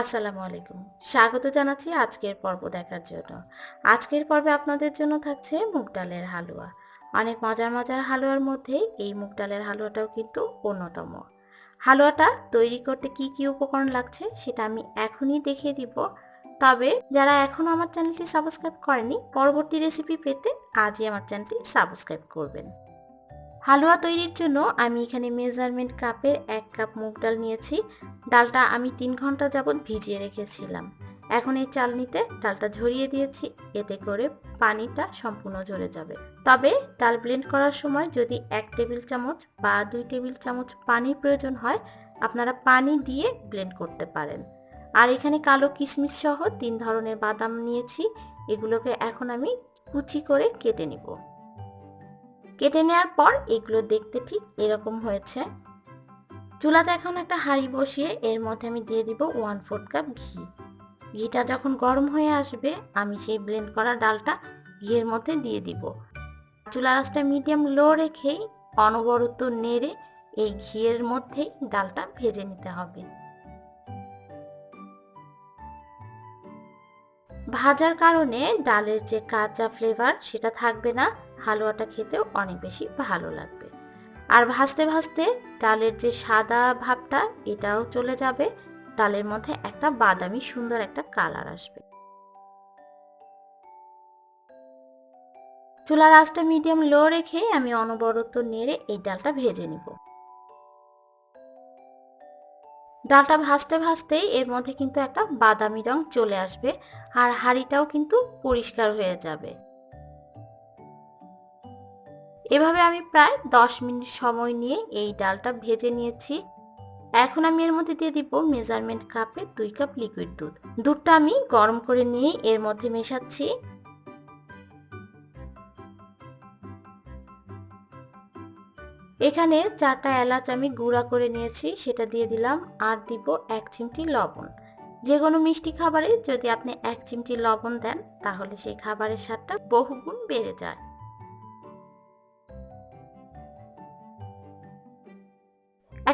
আসসালামু আলাইকুম। স্বাগত জানাচ্ছি আজকের পর্ব দেখার জন্য। আজকের পর্বে আপনাদের জন্য থাকছে মুগ ডালের হালুয়া। অনেক মজার মজার হালুয়ার মধ্যে এই মুগ ডালের হালুয়াটাও কিন্তু অন্যতম। হালুয়াটা তৈরি করতে কি কি উপকরণ লাগছে সেটা আমি এখনই দেখিয়ে দিব। তবে যারা এখনও আমার চ্যানেলটি সাবস্ক্রাইব করেনি, পরবর্তী রেসিপি পেতে আজই আমার চ্যানেলটি সাবস্ক্রাইব করবেন। হালুয়া তৈরির জন্য আমি এখানে মেজারমেন্ট কাপের এক কাপ মুগ ডাল নিয়েছি। ডালটা আমি তিন ঘণ্টা যাবৎ ভিজিয়ে রেখেছিলাম। এখন এই চালনিতে ডালটা ঝরিয়ে দিয়েছি। এতে করে পানিটা সম্পূর্ণ ঝরে যাবে। তবে ডাল ব্লেন্ড করার সময় যদি এক টেবিল চামচ বা দুই টেবিল চামচ পানির প্রয়োজন হয়, আপনারা পানি দিয়ে ব্লেন্ড করতে পারেন। আর এখানে কালো কিশমিশ সহ তিন ধরনের বাদাম নিয়েছি। এগুলোকে এখন আমি কুচি করে কেটে নিব। কেটে নেওয়ার পর এগুলো দেখতে ঠিক এরকম হয়েছে। চুলাতে এখন একটা হাঁড়ি বসিয়ে এর মধ্যে আমি দিয়ে দিব ওয়ান ফোর্থ কাপ ঘি। ঘিটা যখন গরম হয়ে আসবে, আমি সেই ব্লেন্ড করা ডালটা ঘিয়ের মধ্যে দিয়ে দিব। চুলা রাসটা মিডিয়াম লো রেখেই অনবরত নেড়ে এই ঘিয়ের মধ্যেই ডালটা ভেজে নিতে হবে। ভাজার কারণে ডালের যে কাঁচা ফ্লেভার সেটা থাকবে না। হালুয়াটা খেতেও অনেক বেশি ভালো লাগবে। আর ভাজতে ভাজতে ডালের যে সাদা ভাবটা, এটাও চলে যাবে। ডালের মধ্যে একটা বাদামি সুন্দর একটা কালার আসবে। চুলার আঁচটা মিডিয়াম লো রেখে আমি অনবরত নেড়ে এই ডালটা ভেজে নিব। ডালটা ভাজতে ভাজতেই এর মধ্যে কিন্তু একটা বাদামি রং চলে আসবে। আর হাঁড়িটাও কিন্তু পরিষ্কার হয়ে যাবে। এভাবে আমি প্রায় দশ মিনিট সময় নিয়ে এই ডালটা ভেজে নিয়েছি। এখন আমি এর মধ্যে দিয়ে দিব মেজারমেন্ট কাপে দুই কাপ লিকুইড দুধ। দুধটা আমি গরম করে নিয়ে এর মধ্যে মেশাচ্ছি। এখানে চারটা এলাচ আমি গুঁড়া করে নিয়েছি, সেটা দিয়ে দিলাম আর দিব এক চিমটি লবণ। যে কোনো মিষ্টি খাবারে যদি আপনি এক চিমটি লবণ দেন, তাহলে সেই খাবারের স্বাদটা বহুগুণ বেড়ে যায়।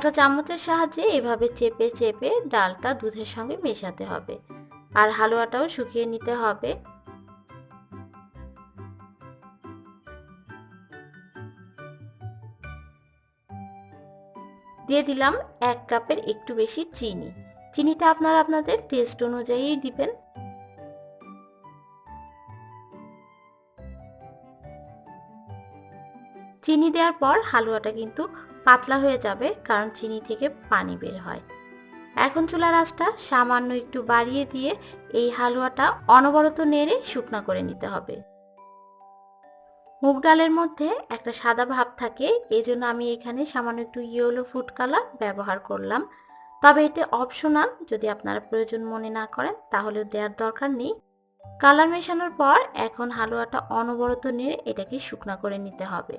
একটা চামচের সাহায্যে এভাবে চেপে চেপে ডালটা দুধের সঙ্গে মেশাতে হবে। আর হালুয়াটাও শুকিয়ে নিতে হবে। দিয়ে দিলাম এক কাপের একটু বেশি চিনি। চিনিটা আপনারা আপনাদের টেস্ট অনুযায়ী দিবেন। চিনি দেওয়ার পর হালুয়াটা কিন্তু পাতলা হয়ে যাবে কারণ চিনি থেকে পানি বের হয়। এখন চুলার আঁচটা সামান্য একটু বাড়িয়ে দিয়ে এই হালুয়াটা অনবরত নেড়ে শুকনো করে নিতে হবে। মুগ ডালের মধ্যে একটা সাদা ভাব থাকে এই জন্য আমি এখানে সামান্য একটু ইয়েলো ফুড কালার ব্যবহার করলাম। তবে এটা অপশনাল যদি আপনারা প্রয়োজন মনে না করেন, তাহলে দেওয়ার দরকার নেই। কালার মেশানোর পর এখন হালুয়াটা অনবরত নেড়ে এটাকে শুকনা করে নিতে হবে।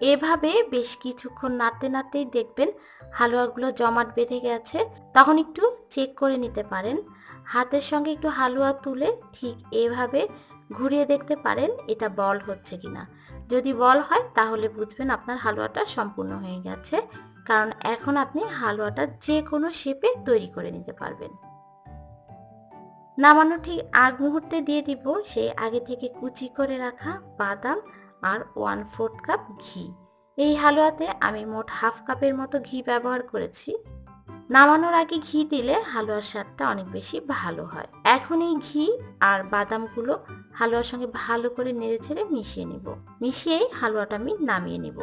এভাবে বেশ কিছুক্ষণ নাড়তে নাড়তেই দেখবেন হালুয়াগুলো জমাট বেঁধে গেছে। তখন একটু চেক করে নিতে পারেন। হাতের সঙ্গে একটু হালুয়া তুলে ঠিক এভাবে ঘুরিয়ে দেখতে পারেন এটা বল হচ্ছে কিনা। যদি বল হয় তাহলে বুঝবেন আপনার হালুয়াটা সম্পূর্ণ হয়ে গেছে। কারণ এখন আপনি হালুয়াটা যে কোনো শেপে তৈরি করে নিতে পারবেন। নামানো ঠিক আগ মুহূর্তে দিয়ে দিব সেই আগে থেকে কুচি করে রাখা বাদাম আর ওয়ান ফোর্থ কাপ ঘি। এই হালুয়াতে আমি মোট হাফ কাপের মতো ঘি ব্যবহার করেছি। নামানোর আগে ঘি দিলে হালুয়ার স্বাদটা অনেক বেশি ভালো হয়। এখন এই ঘি আর বাদামগুলো হালুয়ার সঙ্গে ভালো করে নেড়ে ছেড়ে মিশিয়ে নিব। মিশিয়েই হালুয়াটা আমি নামিয়ে নিব।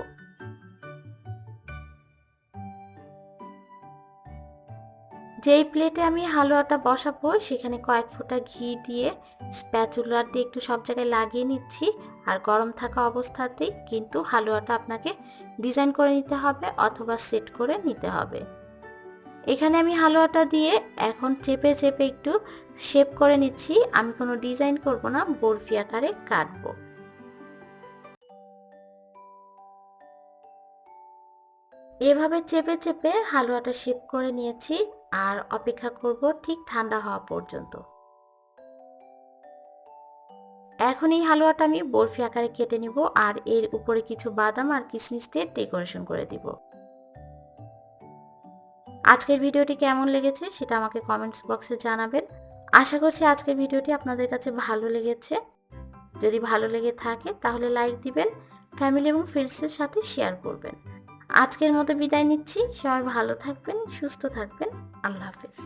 যেই প্লেটে আমি হালুয়াটা বসাবো, সেখানে কয়েক ফোঁটা ঘি দিয়ে স্প্যাচুলার দিয়ে একটু সব জায়গায় লাগিয়ে নিচ্ছি। আর গরম থাকা অবস্থাতেই কিন্তু হালুয়াটা আপনাকে ডিজাইন করে নিতে হবে অথবা সেট করে নিতে হবে। এখানে আমি হালুয়াটা দিয়ে এখন চেপে চেপে একটু শেপ করে নিচ্ছি। আমি কোনো ডিজাইন করব না, বরফি আকারে কাটবো। এভাবে চেপে চেপে হালুয়াটা শেপ করে নিয়েছি আর অপেক্ষা করব ঠিক ঠান্ডা হওয়া পর্যন্ত। এখন এই হালুয়াটা আমি বরফি আকারে কেটে নিব আর এর উপরে কিছু বাদাম আর কিশমিশ দিয়ে ডেকোরেশন করে দিব। আজকের ভিডিওটি কেমন লেগেছে সেটা আমাকে কমেন্টস বক্সে জানাবেন। আশা করছি আজকের ভিডিওটি আপনাদের কাছে ভালো লেগেছে। যদি ভালো লেগে থাকে তাহলে লাইক দিবেন, ফ্যামিলি এবং ফ্রেন্ডসের সাথে শেয়ার করবেন। আজকের মতো বিদায় নিচ্ছি। সবাই ভালো থাকবেন, সুস্থ থাকবেন। আল্লাহ হাফেজ।